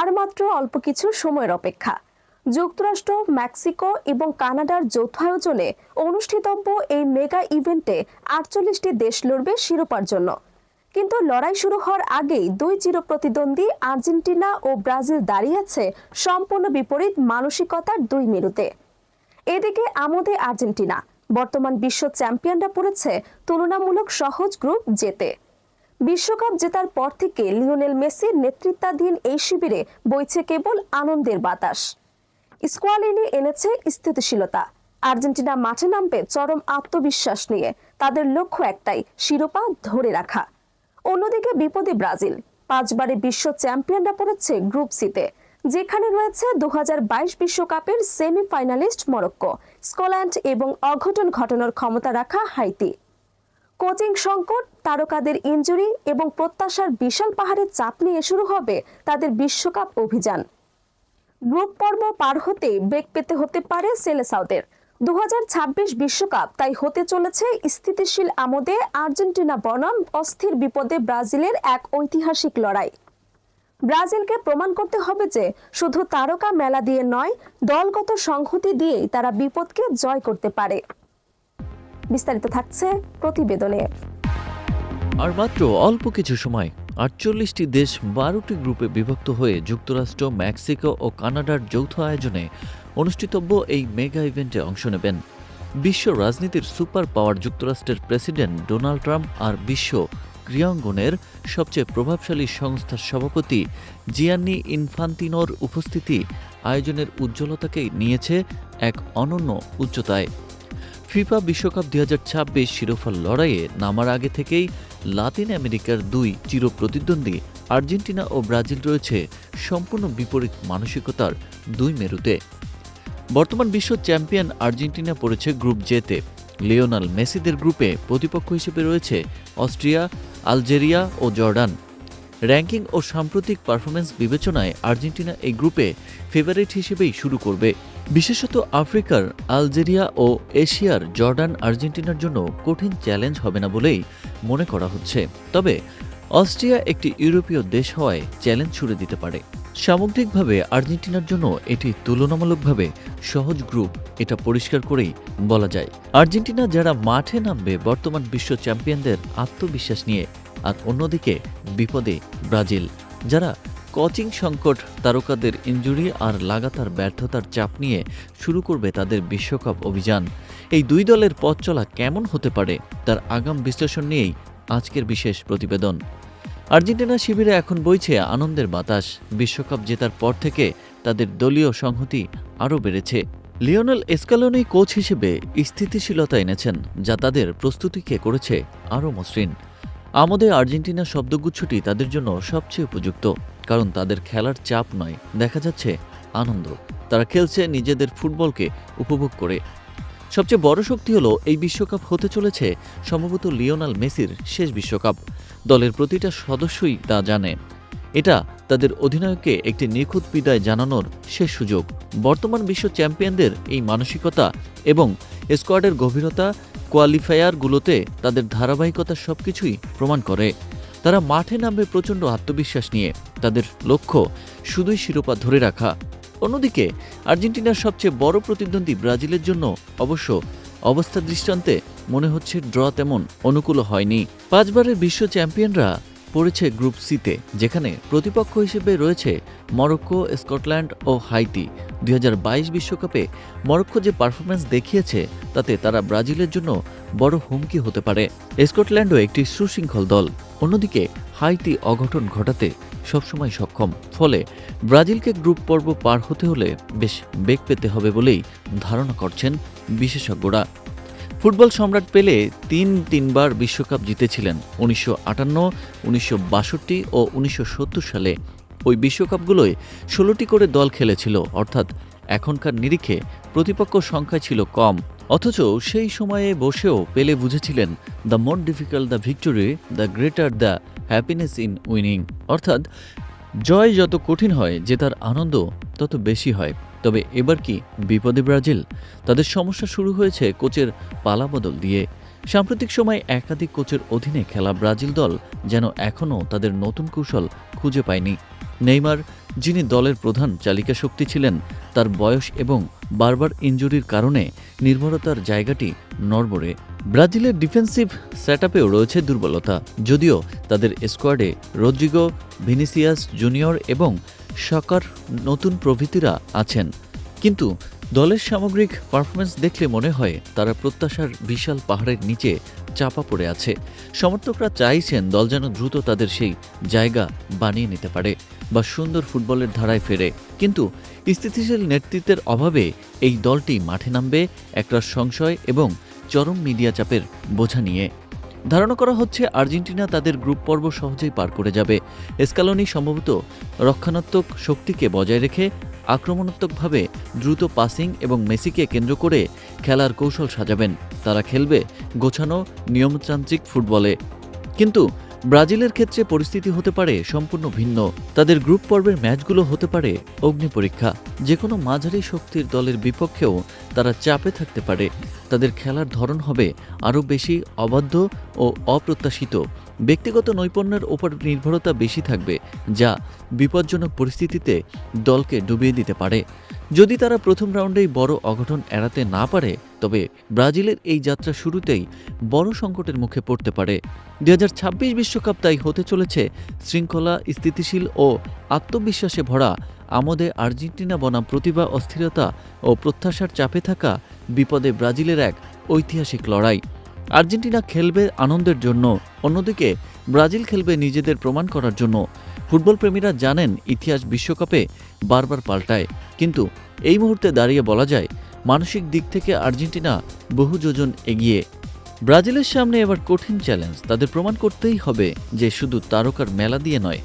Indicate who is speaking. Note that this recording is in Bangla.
Speaker 1: আর মাত্র অল্প কিছু সময়ের অপেক্ষা। যুক্তরাষ্ট্র, মেক্সিকো এবং কানাডার যৌথ আয়োজনে অনুষ্ঠিতব্য এই মেগা ইভেন্টে আটচল্লিশটি দেশ লড়বে শিরোপার জন্য। কিন্তু লড়াই শুরু হওয়ার আগেই দুই চিরপ্রতিদ্বন্দ্বী আর্জেন্টিনা ও ব্রাজিল দাঁড়িয়েছে সম্পূর্ণ বিপরীত মানসিকতার দুই মেরুতে। এদিকে আমোদে আর্জেন্টিনা। বর্তমান বিশ্ব চ্যাম্পিয়নরা পড়েছে তুলনামূলক সহজ গ্রুপ জেতে। বিশ্বকাপ জেতার পর থেকে লিওনেল মেসির নেতৃত্বাধীন এই শিবিরে বইছে কেবল আনন্দের বাতাস। স্কোয়ালিনি এনেছে স্থিতিশীলতা। আর্জেন্টিনা মাঠে নামবে চরম আত্মবিশ্বাস নিয়ে। তাদের লক্ষ্য একটাই, শিরোপা ধরে রাখা। অন্যদিকে বিপদে ব্রাজিল। পাঁচবারে বিশ্ব চ্যাম্পিয়নরা পড়েছে গ্রুপ সিতে। যেখানে রয়েছে দু বিশ্বকাপের সেমিফাইনালিস্ট মরক্কো। স্কটল্যান্ড এবং অঘটন ঘটানোর ক্ষমতা রাখা হাইতি। কোচিং সংকট, তারকাদের ইনজুরি এবং প্রত্যাশার বিশাল পাহাড়ের চাপ নিয়ে শুরু হবে তাদের বিশ্বকাপ অভিযান। গ্রুপ পর্ব পার হতেই বেগ পেতে হতে পারে সেলেসাউদের দু বিশ্বকাপ তাই হতে চলেছে স্থিতিশীল আমোদে আর্জেন্টিনা বনাম অস্থির বিপদে ব্রাজিলের এক ঐতিহাসিক লড়াই। ব্রাজিলকে প্রমাণ করতে হবে যে শুধু তারকা মেলা দিয়ে নয়, দলগত সংহতি দিয়েই তারা বিপদকে জয় করতে পারে। বিস্তারিত থাকছে প্রতিবেদনে।
Speaker 2: আর মাত্র অল্প কিছু সময়, আটচল্লিশটি দেশ বারোটি গ্রুপে বিভক্ত হয়ে যুক্তরাষ্ট্র, মেক্সিকো ও কানাডার যৌথ আয়োজনে অনুষ্ঠিতব্য এই মেগা ইভেন্টে অংশ নেবেন। বিশ্ব রাজনীতির সুপার পাওয়ার যুক্তরাষ্ট্রের প্রেসিডেন্ট ডোনাল্ড ট্রাম্প আর বিশ্ব ক্রীড়াঙ্গনের সবচেয়ে প্রভাবশালী সংস্থার সভাপতি জিয়ান্নি ইনফান্তিনোর উপস্থিতি আয়োজনের উজ্জ্বলতাকেই নিয়েছে এক অনন্য উচ্চতায়। ফিফা বিশ্বকাপ দুই হাজার ছাব্বিশ শিরোফা লড়াইয়ে নামার আগে থেকেই লাতিন আমেরিকার দুই চিরপ্রতিদ্বন্দ্বী আর্জেন্টিনা ও ব্রাজিল রয়েছে সম্পূর্ণ বিপরীত মানসিকতার দুই মেরুতে। বর্তমান বিশ্ব চ্যাম্পিয়ন আর্জেন্টিনা পড়েছে গ্রুপ জেতে। লিওনাল মেসিদের গ্রুপে প্রতিপক্ষ হিসেবে রয়েছে অস্ট্রিয়া, আলজেরিয়া ও জর্ডান। র্যাঙ্কিং ও সাম্প্রতিক পারফরমেন্স বিবেচনায় আর্জেন্টিনা এই গ্রুপে ফেভারিট হিসেবেই শুরু করবে। বিশেষত আফ্রিকার আলজেরিয়া ও এশিয়ার জর্ডান আর্জেন্টিনার জন্য কঠিন চ্যালেঞ্জ হবে না বলেই মনে করা হচ্ছে। তবে অস্ট্রিয়া একটি ইউরোপীয় দেশ হওয়ায় চ্যালেঞ্জ ছুড়ে দিতে পারে। সামগ্রিকভাবে আর্জেন্টিনার জন্য এটি তুলনামূলকভাবে সহজ গ্রুপ, এটা পরিষ্কার করেই বলা যায়। আর্জেন্টিনা যারা মাঠে নামবে বর্তমান বিশ্ব চ্যাম্পিয়নদের আত্মবিশ্বাস নিয়ে আর অন্যদিকে বিপদে ব্রাজিল, যারা কোচিং সংকট তারকাদের ইনজুরি আর লাগাতার ব্যর্থতার চাপ নিয়ে শুরু করবে তাদের বিশ্বকাপ অভিযান। এই দুই দলের পথ চলা কেমন হতে পারে তার আগাম বিশ্লেষণ নিয়েই আজকের বিশেষ প্রতিবেদন। আর্জেন্টিনা শিবিরে এখন বইছে আনন্দের বাতাস। বিশ্বকাপ জেতার পর থেকে তাদের দলীয় সংহতি আরও বেড়েছে। লিওনেল এসকালোনি কোচ হিসেবে স্থিতিশীলতা এনেছেন, যা তাদের প্রস্তুতিকে করেছে আরও মসৃণ। আমোদে আর্জেন্টিনা শব্দগুচ্ছটি তাদের জন্য সবচেয়ে উপযুক্ত, কারণ তাদের খেলার চাপ নয়, দেখা যাচ্ছে আনন্দ। তারা খেলছে নিজেদের ফুটবলকে উপভোগ করে। সবচেয়ে বড় শক্তি হলো এই বিশ্বকাপ হতে চলেছে সম্ভবত লিওনাল মেসির শেষ বিশ্বকাপ। দলের প্রতিটা সদস্যই তা জানে। এটা তাদের অধিনায়ককে একটি নিখুঁত বিদায় জানানোর শেষ সুযোগ। বর্তমান বিশ্ব চ্যাম্পিয়নদের এই মানসিকতা এবং স্কোয়াডের গভীরতা কোয়ালিফায়ারগুলোতে তাদের ধারাবাহিকতা সবকিছুই প্রমাণ করে। তারা মাঠে নামবে প্রচণ্ড আত্মবিশ্বাস নিয়ে। তাদের লক্ষ্য শুধুই শিরোপা ধরে রাখা। অন্যদিকে, আর্জেন্টিনার সবচেয়ে বড় প্রতিদ্বন্দ্বী ব্রাজিলের জন্য অবশ্য অবস্থা দৃষ্টান্তে মনে হচ্ছে ড্র তেমন অনুকূল হয়নি। পাঁচবারের বিশ্ব চ্যাম্পিয়নরা পড়েছে গ্রুপ সিতে, যেখানে প্রতিপক্ষ হিসেবে রয়েছে মরক্কো, স্কটল্যান্ড ও হাইতি। দুই বিশ্বকাপে মরক্কো যে পারফরমেন্স দেখিয়েছে, তাতে তারা ব্রাজিলের জন্য বড় হুমকি হতে পারে। স্কটল্যান্ডও একটি সুশৃঙ্খল দল। অন্যদিকে, হাইতি অঘটন ঘটাতে সবসময় সক্ষম। ফলে ব্রাজিলকে গ্রুপ পর্ব পার হতে হলে বেশ বেগ পেতে হবে বলেই ধারণা করছেন বিশেষজ্ঞরা। ফুটবল সম্রাট পেলে তিন তিনবার বিশ্বকাপ জিতেছিলেন উনিশশো আটান্ন, উনিশশো বাষট্টি ও উনিশশো সত্তর সালে। ওই বিশ্বকাপগুলোয় ষোলোটি করে দল খেলেছিল, অর্থাৎ এখনকার নিরিখে প্রতিপক্ষ সংখ্যা ছিল কম। অথচ সেই সময়ে বসেও পেলে বুঝেছিলেন, the more difficult the victory, the greater the happiness in winning. অর্থাৎ, জয় যত কঠিন হয়, জেতার আনন্দ তত বেশি হয়। তবে এবার কি বিপদে ব্রাজিল? তাদের সমস্যা শুরু হয়েছে কোচের পালাবদল দিয়ে। সাম্প্রতিক সময় একাধিক কোচের অধীনে খেলা ব্রাজিল দল যেন এখনও তাদের নতুন কৌশল খুঁজে পায়নি। নেইমার, যিনি দলের প্রধান চালিকা শক্তি ছিলেন, তার বয়স এবং বারবার ইনজুরির কারণে নির্ভরতার জায়গাটি নড়বড়ে। ব্রাজিলের ডিফেন্সিভ সেটআপেও রয়েছে দুর্বলতা, যদিও তাদের স্কোয়াডে রদ্রিগো, ভিনিসিয়াস জুনিয়র এবং সকার নতুন প্রভৃতিরা আছেন। কিন্তু দলের সামগ্রিক পারফরমেন্স দেখলে মনে হয় তারা প্রত্যাশার বিশাল পাহাড়ের নিচে চাপা পড়ে আছে। সমর্থকরা চাইছেন দল যেন দ্রুত তাদের সেই জায়গা বানিয়ে নিতে পারে বা সুন্দর ফুটবলের ধারায় ফেরে। কিন্তু স্থিতিশীল নেতৃত্বের অভাবে এই দলটি মাঠে নামবে একটা সংশয় এবং চরম মিডিয়া চাপের বোঝা নিয়ে। ধারণা করা হচ্ছে আর্জেন্টিনা তাদের গ্রুপ পর্ব সহজেই পার করে যাবে। স্কালনি সম্ভবত রক্ষণাত্মক শক্তিকে বজায় রেখে আক্রমণাত্মকভাবে দ্রুত পাসিং এবং মেসিকে কেন্দ্র করে খেলার কৌশল সাজাবেন। তারা খেলবে গোছানো নিয়মতান্ত্রিক ফুটবলে। কিন্তু ব্রাজিলের ক্ষেত্রে পরিস্থিতি হতে পারে সম্পূর্ণ ভিন্ন। তাদের গ্রুপ পর্বের ম্যাচগুলো হতে পারে অগ্নি পরীক্ষা। যে কোনো মাঝারি শক্তির দলের বিপক্ষেও তারা চাপে থাকতে পারে। তাদের খেলার ধরন হবে আরও বেশি অবাধ্য ও অপ্রত্যাশিত। ব্যক্তিগত নৈপুণ্যের ওপর নির্ভরতা বেশি থাকবে, যা বিপজ্জনক পরিস্থিতিতে দলকে ডুবিয়ে দিতে পারে। যদি তারা প্রথম রাউন্ডেই বড় অঘটন এড়াতে না পারে, তবে ব্রাজিলের এই যাত্রা শুরুতেই বড় সংকটের মুখে পড়তে পারে। দু বিশ্বকাপ তাই হতে চলেছে শৃঙ্খলা, স্থিতিশীল ও আত্মবিশ্বাসে ভরা, আমোদে আর্জেন্টিনা বনাম প্রতিভা, অস্থিরতা ও প্রত্যাশার চাপে থাকা বিপদে ব্রাজিলের এক ঐতিহাসিক লড়াই। আর্জেন্টিনা খেলবে আনন্দের জন্য। অন্যদিকে, ব্রাজিল খেলবে নিজেদের প্রমাণ করার জন্য। ফুটবল প্রেমীরা জানেন, ইতিহাস বিশ্বকাপে বারবার পাল্টায়। কিন্তু এই মুহূর্তে দাঁড়িয়ে বলা যায়, মানসিক দিক থেকে আর্জেন্টিনা বহু যোজন এগিয়ে। ব্রাজিলের সামনে এবার কঠিন চ্যালেঞ্জ তাদের প্রমাণ করতেই হবে যে শুধু তারকার মেলা দিয়ে নয়